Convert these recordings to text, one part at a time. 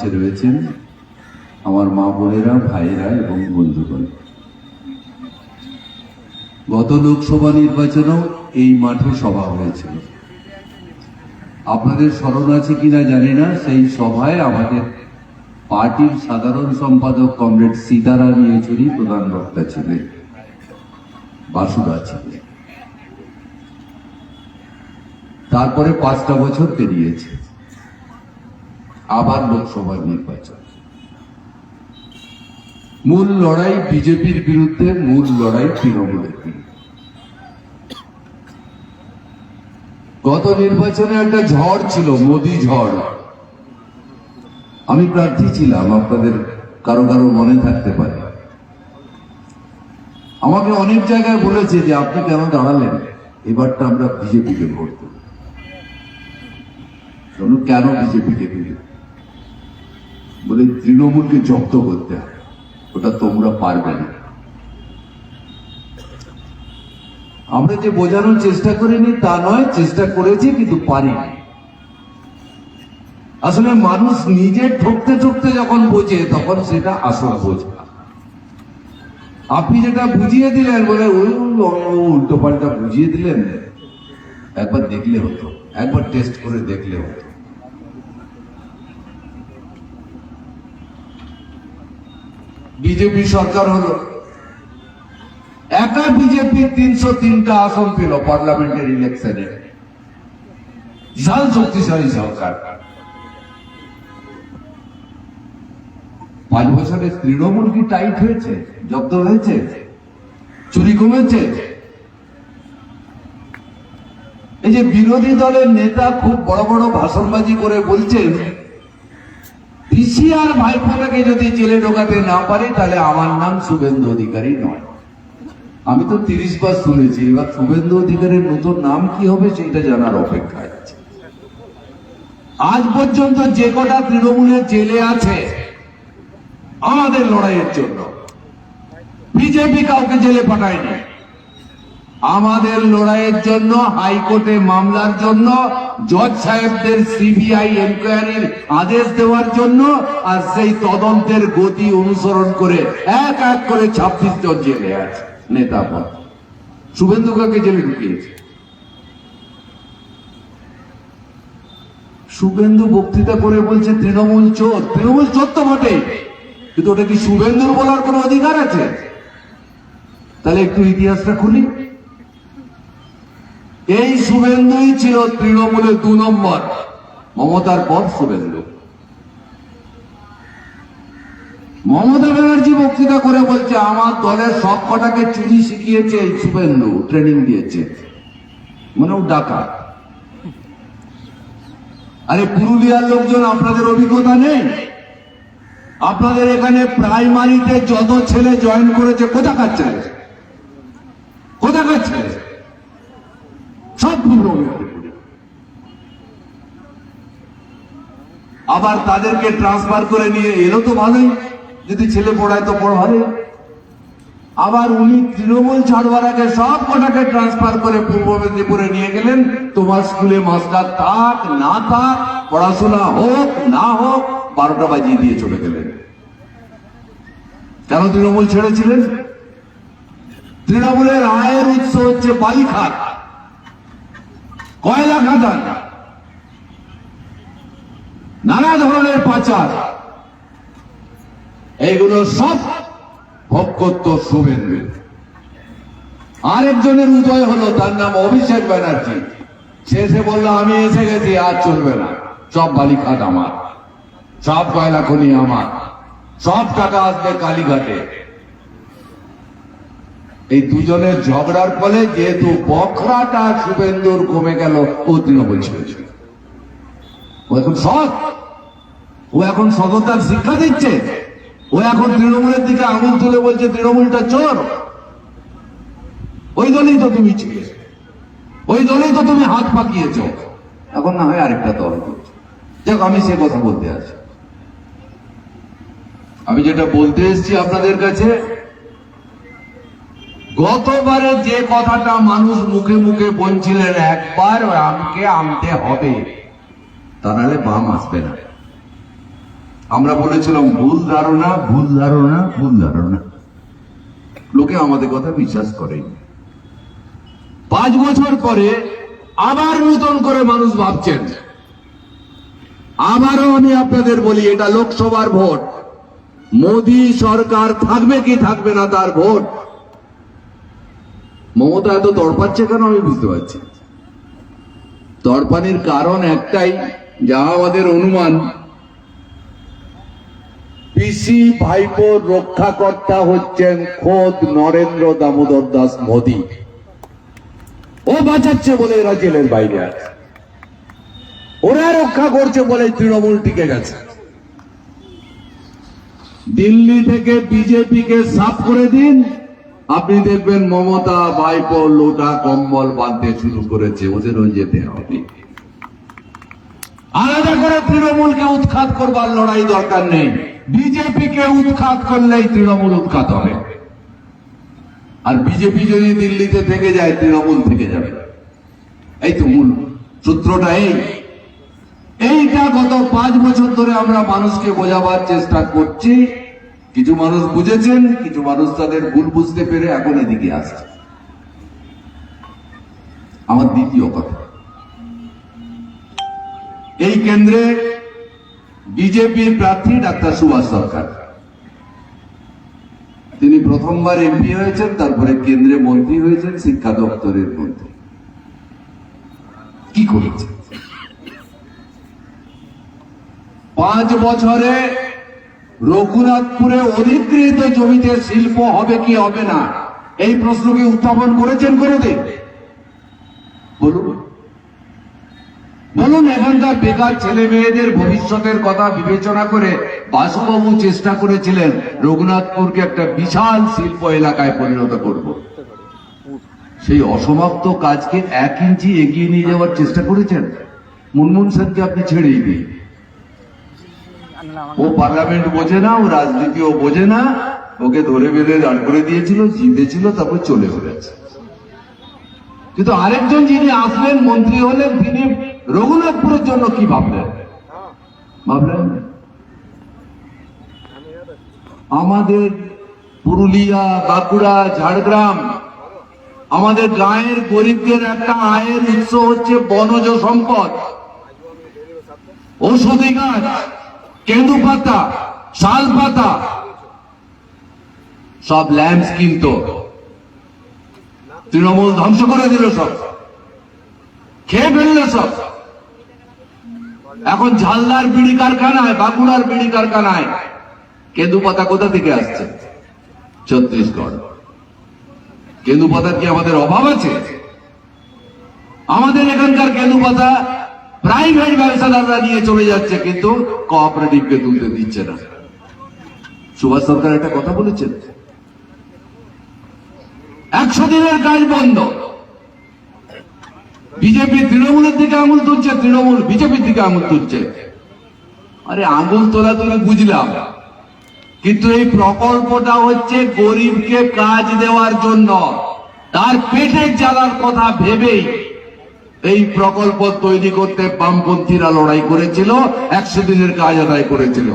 মঞ্চে রয়েছেন আমার মা বোনেরা, ভাইয়েরা এবং বন্ধুগণ। গত লোকসভা নির্বাচনেও এই মাঠে সভা হয়েছিল। আপনাদের স্মরণ আছে কিনা জানি না, সেই সভায় আমাদের পার্টির সাধারণ সম্পাদক কমরেড সীতারাম ইয়েচুরি প্রধান বক্তা ছিলেন বাসুদা ছিলেন। তারপরে পাঁচটা বছর পেরিয়েছে। আবার লোকসভা নির্বাচন। মূল লড়াই বিজেপির বিরুদ্ধে, মূল লড়াই তৃণমূলের বিরুদ্ধে। গত নির্বাচনে একটা ঝড় ছিল, মোদি ঝড়। আমি প্রার্থী ছিলাম, আপনাদের কারও কারও মনে থাকতে পারে। আমাকে অনেক জায়গায় বলেছে যে, আপনি কেন দাঁড়ালেন? এবারটা আমরা বিজেপিকে ভোট দেব। কেন বিজেপিকে দিলে বলে তৃণমূলকে জব্দ করতে হবে। ওটা তোমরা পারবে না। আমরা যে বোঝানোর চেষ্টা করিনি, তা নয়, চেষ্টা করেছি কিন্তু পারিনি। আসলে মানুষ নিজে ঠকতে ঠকতে যখন বোঝে, তখন সেটা আসল বোঝে। আপনি যেটা বুঝিয়ে দিলেন বলে উল্টো পাল্টা বুঝিয়ে দিলেন, একবার দেখলে হতো, একবার টেস্ট করে দেখলে হতো। বিজেপি সরকার হলো। একা বিজেপি তিনশো তিনটা আসন পেল পার্লামেন্টের ইলেকশনে। বিশাল শক্তিশালী সরকার। পাঁচ বছরে তৃণমূল কি টাইট হয়েছে? জব্দ হয়েছে? চুরি কমেছে? এই যে বিরোধী দলের নেতা খুব বড় বড় ভাষণবাজি করে বলছেন পিসি আর ভাইফোটাকে যদি জেলে ঢোকাতে না পারে, তাহলে আমার নাম শুভেন্দু অধিকারী নয়। আমি তো তিরিশ বার শুনেছি, এবার শুভেন্দু অধিকারীর নতুন নাম কি হবে সেটা জানার অপেক্ষায় আছে। আজ পর্যন্ত যে কটা তৃণমূলের জেলে আছে, আমাদের লড়াইয়ের জন্য। বিজেপি কাউকে জেলে পাঠায়নি। আমাদের লড়াইয়ের জন্য, হাইকোর্টে মামলার জন্য, জজ সাহেবদের সিবিআই এনকোয়ারির আদেশ দেওয়ার জন্য আর সেই তদন্তের গতি অনুসরণ করে এক এক করে ছাব্বিশ জন জেলে আছে, নেতা পদ। শুভেন্দু কাকে জেলে ঢুকিয়েছে? শুভেন্দু বক্তৃতা করে বলছে, তৃণমূল চোর। তৃণমূল চোর তো বটে কিন্তু ওটা কি শুভেন্দুর বলার কোনো অধিকার আছে? তাহলে একটু ইতিহাসটা খুলি। এই শুভেন্দুই ছিল তৃণমূলের দু নম্বর। মমতার পর শুভেন্দু। মমতা ব্যানার্জি বক্তৃতা করে বলছে, আমার দলের সব কটাকে চুরি শিখিয়েছে এই শুভেন্দু ট্রেনিং দিয়েছে। মানে ও ডাকা আরে পুরুলিয়ার লোকজন, আপনাদের অভিজ্ঞতা নেই? আপনাদের এখানে প্রাইমারিতে যত ছেলে জয়েন করেছে, কোথাকার ছেলে? কোথাকার ছেলে সব পূর্ব মেদিনীপুরে। আবার তাদেরকে ট্রান্সফার করে নিয়ে এলো তো ভালোই। যদি ছেলে পড়ায় তো পড়াবে আবার উনি তৃণমূল ছাড়বার আগে সব কটাকে ট্রান্সফার করে পূর্ব মেদিনীপুরে নিয়ে গেলেন। তোমার স্কুলে মাস্টার থাক, না থাক, পড়াশোনা হোক, না হোক, বারোটা বাজিয়ে দিয়ে চলে গেলেন। কেন তৃণমূল ছেড়েছিলেন? তৃণমূলের আয়ের উৎস হচ্ছে বালি খাত কয়লা খাদান। নানা ধরনের পাচার। এইগুলো সব ভোগ করত শুভেন্দু। আরেকজনের উদয় হলো, তার নাম অভিষেক ব্যানার্জি। এসে বলল, আমি এসে গেছি, আর চলবে না। সব বালিখাত আমার। সব কয়লা খনি আমার। সব টাকা আসবে কালীঘাটে। এই দুজনের ঝগড়ার ফলে যেহেতু বখরাটা শুভেন্দুর কমে গেল, ও তৃণমূল ও এখন সৎ। ও এখন সততার শিক্ষা দিচ্ছে। ও এখন তৃণমূলের দিকে আঙুল তুলে বলছে, তৃণমূলটা চোর। ওই দলেই তো তুমি ছিলে। ওই দলেই তো তুমি হাত পাকিয়েছ। এখন না হয় আরেকটা দল যাক আমি সে কথা বলতে আছি আমি যেটা বলতে এসেছি আপনাদের কাছে গতবারে যে কথাটা মানুষ মুখে মুখে বলছিলেন, একবার আমকে আমতে হবে। তা নাহলে বাম আসবে না। আমরা বলেছিলাম, ভুল ধারণা ভুল ধারণা ভুল ধারণা। লোকে আমাদের কথা বিশ্বাস করেনি। পাঁচ বছর পরে আবার নতুন করে মানুষ ভাবছেন, আবারও আমি আপনাদের বলি, এটা লোকসভার ভোট। মোদী সরকার থাকবে কি থাকবে না তার ভোট? মমতা এত তড়পাচ্ছে কেন আমি বুঝতে পারছি। তড়পানির কারণ একটাই যা আমাদের অনুমান, পিসি ভাইপোর রক্ষাকর্তা হচ্ছেন খোদ নরেন্দ্র দামোদর দাস মোদী। ও বাঁচাচ্ছে বলে এরা জেলের বাইরে আছে। ওরা রক্ষা করছে বলে তৃণমূল টিকে গেছে। দিল্লি থেকে বিজেপিকে সাফ করে দিন। আপনি দেখবেন মমতা, ভাইপো, লোটা, কম্বল বাঁধতে শুরু করেছে। ওদেরও যেতে হবে আলাদা করে তৃণমূলকে উৎখাত করবার লড়াই দরকার নেই। বিজেপিকে উৎখাত করলেই তৃণমূল উৎখাত হবে। আর বিজেপি যদি দিল্লিতে থেকে যায়, তৃণমূল থেকে যাবে। এই তো মূল সূত্রটা এই। এইটা গত পাঁচ বছর ধরে আমরা মানুষকে বোঝাবার চেষ্টা করছি। কিছু মানুষ বুঝেছেন, কিছু মানুষ তাদের ভুল বুঝতে পেরে এখন এদিকে আসছে। আমার দ্বিতীয় কথা। এই কেন্দ্রে বিজেপির প্রার্থী ডাক্তার সুভাষ সরকার। তিনি প্রথমবার এমপি হয়েছেন, তারপরে কেন্দ্রে মন্ত্রী হয়েছেন, শিক্ষা দপ্তরের মন্ত্রী। কি করেছেন? পাঁচ বছরে রঘুনাথপুরে অধিকৃত জমিতে শিল্প হবে কি হবে না? এই প্রশ্নকে উত্থাপন করেছেন কোনোদিন? বলুন। বলুন, এখানকার বেকার ছেলে মেয়েদের ভবিষ্যতের কথা বিবেচনা করে বাসুবাবু চেষ্টা করেছিলেন রঘুনাথপুরকে একটা বিশাল শিল্প এলাকায় পরিণত করব। সেই অসমাপ্ত কাজকে এক ইঞ্চি এগিয়ে নিয়ে যাওয়ার চেষ্টা করেছেন? মুনমুন সেনকে আপনি ছেড়েই দিন। ও পার্লামেন্ট বোঝে না, ও রাজনীতিও বোঝে না। ওকে ধরে বেঁধে দাঁড় করে দিয়েছিল, জিতেছিল, তারপর চলে গেছে। কিন্তু আরেকজন যিনি আসলেন, মন্ত্রী হলেন, তিনি রঘুনাথপুরের জন্য কি ভাবলেন? ভাবলেন, আমাদের পুরুলিয়া, বাঁকুড়া, ঝাড়গ্রাম, আমাদের গায়ের গরিবদের একটা আয়ের উৎস হচ্ছে বনজ সম্পদ ঔষধি গাছ। কেঁদু পাতা, শাল পাতা, সব ল্যাম্পস কিনতো। তৃণমূল ধ্বংস করে দিল সব। খেয়ে ফেলল সব। এখন ঝালদার বিড়ি কারখানায়, বাঁকুড়ার বিড়ি কারখানায়। কেঁদু পাতা কোথা থেকে আসছে? ছত্তিশগড়। কেঁদু পাতার কি আমাদের অভাব আছে? আমাদের এখানকার কেঁদু পাতা প্রাইভেট ব্যবসাদাররা নিয়ে চলে যাচ্ছে, কিন্তু কোঅপারেটিভকে তুলতে দিচ্ছে না। সুভাষ সরকার একটা কথা বলেছেন। একশো দিনের কাজ বন্ধ। বিজেপি তৃণমূলের দিকে আঙুল তুলছে, তৃণমূল বিজেপির দিকে আঙুল তুলছে। আরে আঙুল তোলা তুমি বুঝলাম। কিন্তু এই প্রকল্পটা হচ্ছে গরিবকে কাজ দেওয়ার জন্য। তার পেটের জ্বালার কথা ভেবেই এই প্রকল্প তৈরি করতে বামপন্থীরা লড়াই করেছিল একশো দিনের কাজ আদায় করেছিল।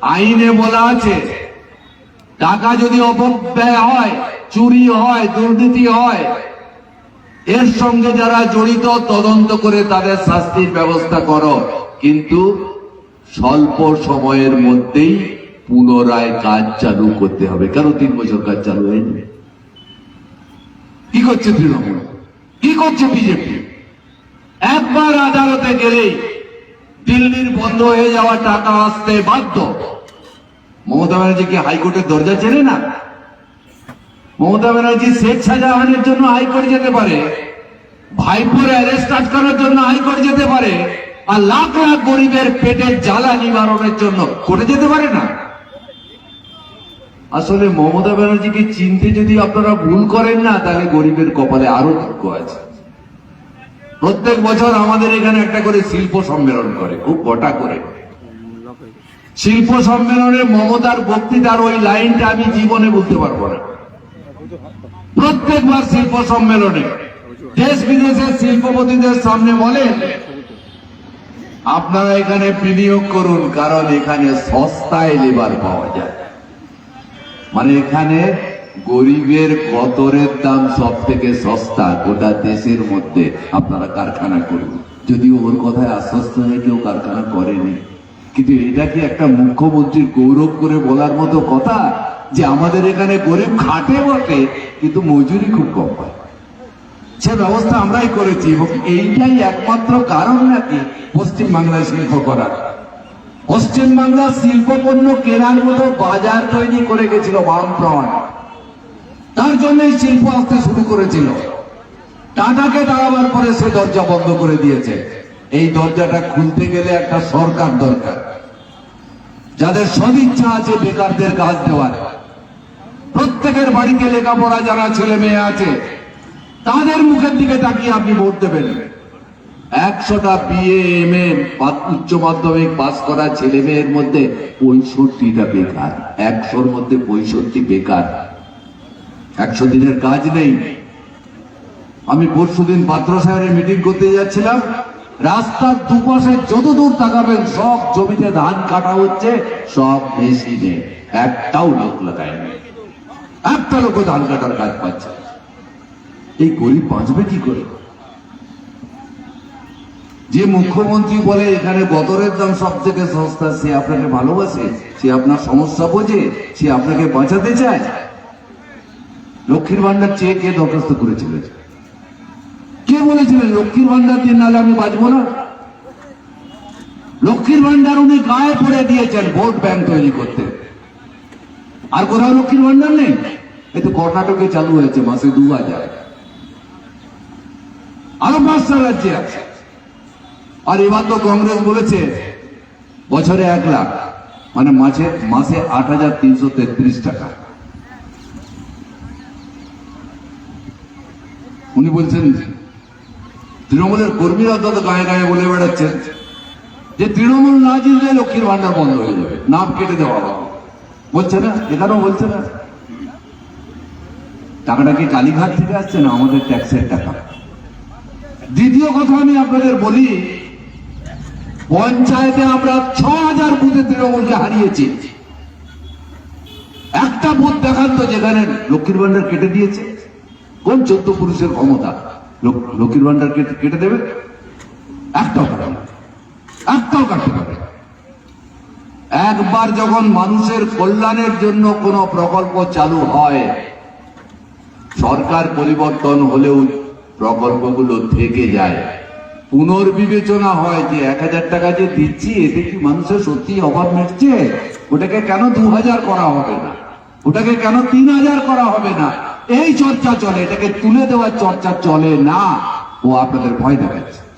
আইনে বলা আছে, টাকা যদি অপব্যয় হয়, চুরি হয়, দুর্নীতি হয়, এর সঙ্গে যারা জড়িত তদন্ত করে তাদের শাস্তির ব্যবস্থা করো। কিন্তু স্বল্প সময়ের মধ্যেই পুনরায় কাজ চালু করতে হবে। কেন তিন বছর কাজ চালু হয়নি? কি করছে তৃণমূল? কি করছে বিজেপি? একবার আদালতে গেলেই দিল্লির বন্ধ হয়ে যাওয়া টাকা আসতে বাধ্য। মমতা ব্যানার্জি কি হাইকোর্টের দরজা চেনে না? মমতা ব্যানার্জি শেখ শাহজাহানের জন্য হাইকোর্ট যেতে পারে, ভাইপোর অ্যারেস্ট আটকানোর জন্য হাইকোর্ট যেতে পারে, আর লাখ লাখ গরিবের পেটের জ্বালা নিবারণের জন্য করে যেতে পারে না? আসলে মমতা ব্যানার্জিকে চিনতে যদি আপনারা ভুল করেন না, তাহলে গরিবের কপালে আরও দুঃখ আছে। প্রত্যেক বছর আমাদের এখানে একটা করে শিল্প সম্মেলন করে, খুব কটা করে। শিল্প সম্মেলনে মমতার বক্তৃতার ওই লাইনটা আমি জীবনে বলতে পারব না। প্রত্যেকবার শিল্প সম্মেলনে দেশ বিদেশের শিল্পপতিদের সামনে বলেন আপনারা এখানে বিনিয়োগ করুন, কারণ এখানে সস্তায় লেবার পাওয়া যায়। মানে এখানে গরিবের কতরের দাম সব থেকে সস্তা গোটা দেশের মধ্যে। আপনারা কারখানা করুন। যদিও ওর কথায় আশ্বস্ত হয়ে কেউ কারখানা করেনি। কিন্তু এটা কি একটা মুখ্যমন্ত্রীর গৌরব করে বলার মতো কথা? যে আমাদের এখানে গরিব খাটে বটে কিন্তু মজুরি খুব কম পায়। সে ব্যবস্থা আমরাই করেছি এবং এইটাই একমাত্র কারণ নাকি পশ্চিম বাংলায় শিল্প করার। পশ্চিম বাংলা শিল্প পণ্য কেনার মতো বাজার তৈরি করে গেছিল বামফ্রন্ট। তার জন্যই শিল্প আসতে শুরু করেছিল। টাটাকে দাঁড়াবার পরে সে দরজা বন্ধ করে দিয়েছে। এই দরজাটা খুলতে গেলে একটা সরকার দরকার। যাদের সদিচ্ছা আছে বেকারদের কাজ দেওয়ার। প্রত্যেকের বাড়িতে লেখাপড়া যারা ছেলে মেয়ে আছে, তাদের মুখের দিকে তাকিয়ে আপনি ভোট দেবেন। একশোটা বিএ এম এ উচ্চ মাধ্যমিক পাস করা ছেলে মেয়ের মধ্যে পঁয়ষট্টিটা বেকার, একশোর মধ্যে পঁয়ষট্টি বেকার। একশো দিনের কাজ নেই। আমি পরশু দিন পাত্র সাহেবের মিটিং করতে যাচ্ছিলাম। রাস্তার দুপাশে যত দূর তাকাবেন, সব জমিতে ধান কাটা হচ্ছে, সব মেশিনে। একটাও লোক লাগায়নি। একটা লোক ধান কাটার কাজ পাচ্ছে এই গরিব বাঁচবে কি করে? যে মুখ্যমন্ত্রী বলে এখানে বদরের দাম সব থেকে সস্তা, সে আপনাকে ভালোবাসে? সে আপনার সমস্যা বোঝে? সে আপনাকে বাঁচাতে চায়? লক্ষ্মীর ভান্ডার চেয়ে কে দরখাস্ত করেছিল? কে বলেছিলেন লক্ষ্মীর ভান্ডার দিয়ে নাহলে আমি বাঁচবো না লক্ষ্মীর ভান্ডার উনি গায়ে পড়ে দিয়েছেন, ভোট ব্যাংক তৈরি করতে। আর কোথাও লক্ষ্মীর ভান্ডার নেই? এই তো কর্ণাটকে চালু হয়েছে মাসে দু হাজার। আরও পাঁচটা রাজ্যে আছে। আর এবার তো কংগ্রেস বলেছে, বছরে এক লাখ মানে মাসে মাসে আট হাজার তিনশো তেত্রিশ টাকা। উনি বলছেন, তৃণমূলের কর্মীরা তত গায়ে গায়ে বলে বেড়াচ্ছেন, যে তৃণমূল না জিতলে লক্ষ্মীর ভান্ডার বন্ধ হয়ে যাবে, নাম কেটে দেওয়া হবে। বলছে না, এখানেও বলছে না। টাকাটা কি কালীঘাট থেকে আসছে না আমাদের ট্যাক্সের টাকা? দ্বিতীয় কথা আমি আপনাদের বলি পঞ্চায়েতে আমরা ছ হাজার বুথে তৃণমূলকে হারিয়েছি। একটা বুথ দেখান তো যেখানে লক্ষ্মীর ভান্ডার কেটে দিয়েছে। কোন চোদ্দ পুরুষের ক্ষমতা? লক্ষ্মীর ভান্ডার কেটে কেটে দেবে? একটাও কাটবে না। একটাও কাটতে পারবে না। একবার যখন মানুষের কল্যাণের জন্য কোনো প্রকল্প চালু হয়, সরকার পরিবর্তন হলেও প্রকল্পগুলো থেকে যায়। পুনর্বিবেচনা হয় যে এক হাজার টাকা যে দিচ্ছি, এতে কি মানুষের সত্যি অভাব মেটছে? ওটাকে কেন দু হাজার করা হবে না? ওটাকে কেন তিন হাজার করা হবে না? এই চর্চা চলে, এটাকে তুলে দেওয়ার চর্চা চলে না। ও আপনাদের ভয় দেখাচ্ছে।